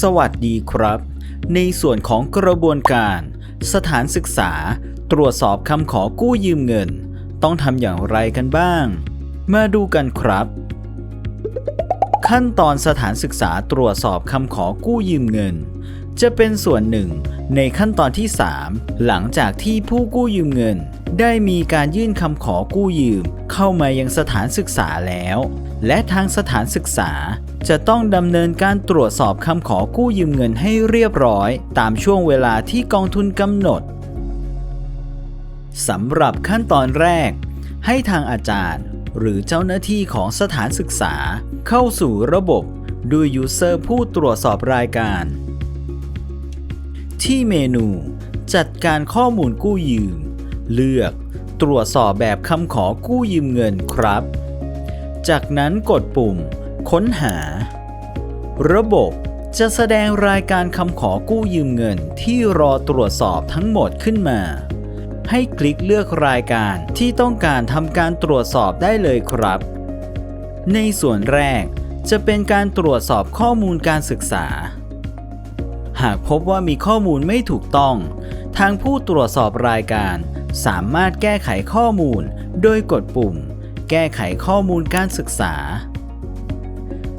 สวัสดีครับ ในส่วนของกระบวนการ สถานศึกษา ตรวจสอบคำขอกู้ยืมเงิน ต้องทำอย่างไรกันบ้าง มาดูกันครับ ขั้นตอนสถานศึกษาตรวจสอบคำขอกู้ยืมเงิน จะเป็นส่วนหนึ่งในขั้นตอนที่ 3 หลังจากที่ผู้กู้ยืมเงิน ได้มีการยื่นคำขอกู้ยืม เข้ามายังสถานศึกษาแล้ว และทางสถานศึกษา จะต้องดำเนินการตรวจสอบคำขอกู้ยืมเงินให้เรียบร้อย ตามช่วงเวลาที่กองทุนกำหนดสำหรับขั้นตอนแรก ให้ทางอาจารย์ หรือเจ้าหน้าที่ของสถานศึกษา เข้าสู่ระบบด้วยยูเซอร์ผู้ตรวจสอบรายการ ที่เมนู จัดการข้อมูลกู้ยืม เลือกตรวจสอบแบบคำขอกู้ยืมเงินครับ จากนั้นกดปุ่ม ค้นหา ระบบจะแสดงรายการคำขอกู้ยืมเงินที่รอตรวจสอบทั้งหมดขึ้นมา ให้คลิกเลือกรายการที่ต้องการทำการตรวจสอบได้เลยครับ ในส่วนแรกจะเป็นการตรวจสอบข้อมูลการศึกษา หากพบว่ามีข้อมูลไม่ถูกต้อง ทางผู้ตรวจสอบรายการ สามารถแก้ไขข้อมูล โดยกดปุ่ม แก้ไขข้อมูลการศึกษา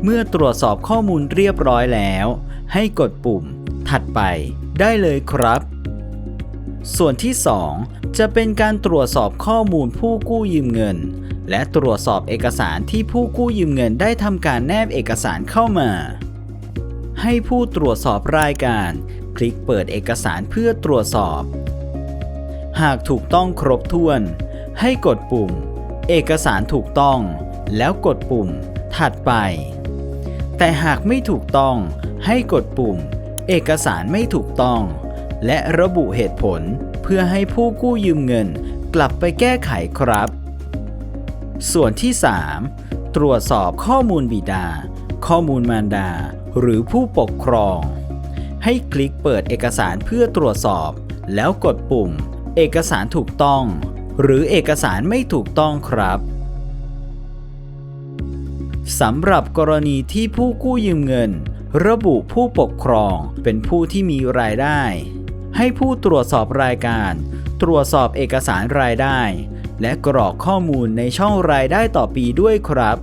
เมื่อตรวจสอบข้อมูลเรียบร้อยแล้ว ให้กดปุ่ม ถัดไปได้เลยครับ ส่วนที่ 2 จะเป็นการตรวจสอบข้อมูลผู้กู้ยืมเงิน และตรวจสอบเอกสารที่ผู้กู้ยืมเงินได้ทำการแนบเอกสารเข้ามา ให้ผู้ตรวจสอบรายการ คลิกเปิดเอกสารเพื่อตรวจสอบ หากถูกต้องครบถ้วน ให้กดปุ่ม เอกสารถูกต้อง แล้วกดปุ่ม ถัดไป แต่หากไม่ถูกต้องให้กดปุ่ม เอกสารไม่ถูกต้อง และระบุเหตุผลเพื่อให้ผู้กู้ยืมเงินกลับไปแก้ไขครับ ส่วนที่ 3 ตรวจสอบข้อมูลบิดา ข้อมูลมารดา หรือผู้ปกครอง ให้คลิกเปิดเอกสารเพื่อตรวจสอบ แล้วกดปุ่ม เอกสารถูกต้อง หรือเอกสารไม่ถูกต้องครับสำหรับกรณีที่ผู้กู้ยืมเงิน ระบุผู้ปกครองเป็นผู้ที่มีรายได้ ให้ผู้ตรวจสอบรายการ ตรวจสอบเอกสารรายได้ และกรอกข้อมูลในช่องรายได้ต่อปีด้วยครับ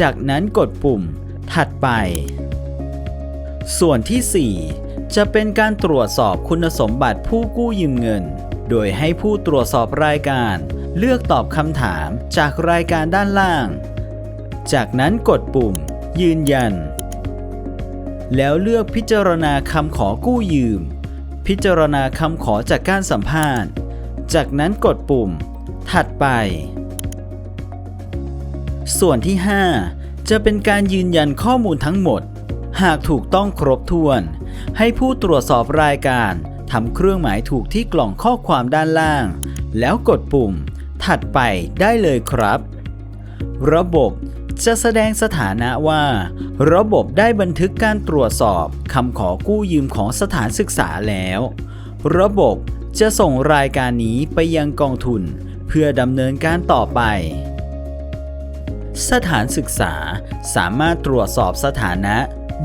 จากนั้นกดปุ่ม ถัดไป ส่วนที่ 4 จะเป็นการตรวจสอบคุณสมบัติผู้กู้ยืมเงิน โดยให้ผู้ตรวจสอบรายการ เลือกตอบคำถามจากรายการด้านล่าง จากนั้นกดปุ่ม ยืนยัน แล้วเลือกพิจารณาคำขอกู้ยืม พิจารณาคำขอจากการสัมภาษณ์ จากนั้นกดปุ่ม ถัดไป ส่วนที่ 5 จะเป็นการยืนยันข้อมูลทั้งหมด หากถูกต้องครบถ้วน ให้ผู้ตรวจสอบรายการทำเครื่องหมายถูกที่กล่องข้อความด้านล่าง แล้วกดปุ่ม ถัดไปได้เลยครับ ระบบจะแสดงสถานะว่า ระบบได้บันทึกการตรวจสอบคำขอกู้ยืมของสถานศึกษาแล้ว ระบบจะส่งรายการนี้ไปยังกองทุน เพื่อดำเนินการต่อไป สถานศึกษาสามารถตรวจสอบสถานะ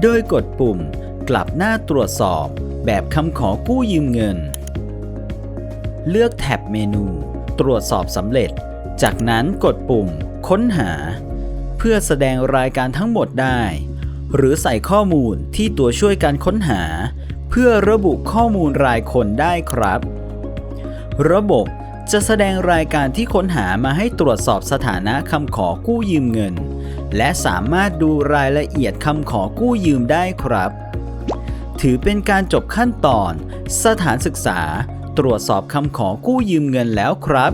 โดยกดปุ่มกลับหน้าตรวจสอบแบบคำขอกู้ยืมเงิน เลือกแท็บเมนู ตรวจสอบสำเร็จ จากนั้นกดปุ่ม ค้นหา เพื่อแสดงรายการทั้งหมดได้ หรือใส่ข้อมูลที่ตัวช่วยการค้นหา เพื่อระบุข้อมูลรายคนได้ครับ ระบบจะแสดงรายการที่ค้นหามาให้ตรวจสอบสถานะคำขอกู้ยืมเงิน และสามารถดูรายละเอียดคำขอกู้ยืมได้ครับ ถือเป็นการจบขั้นตอน สถานศึกษา ตรวจสอบคำขอกู้ยืมเงินแล้วครับ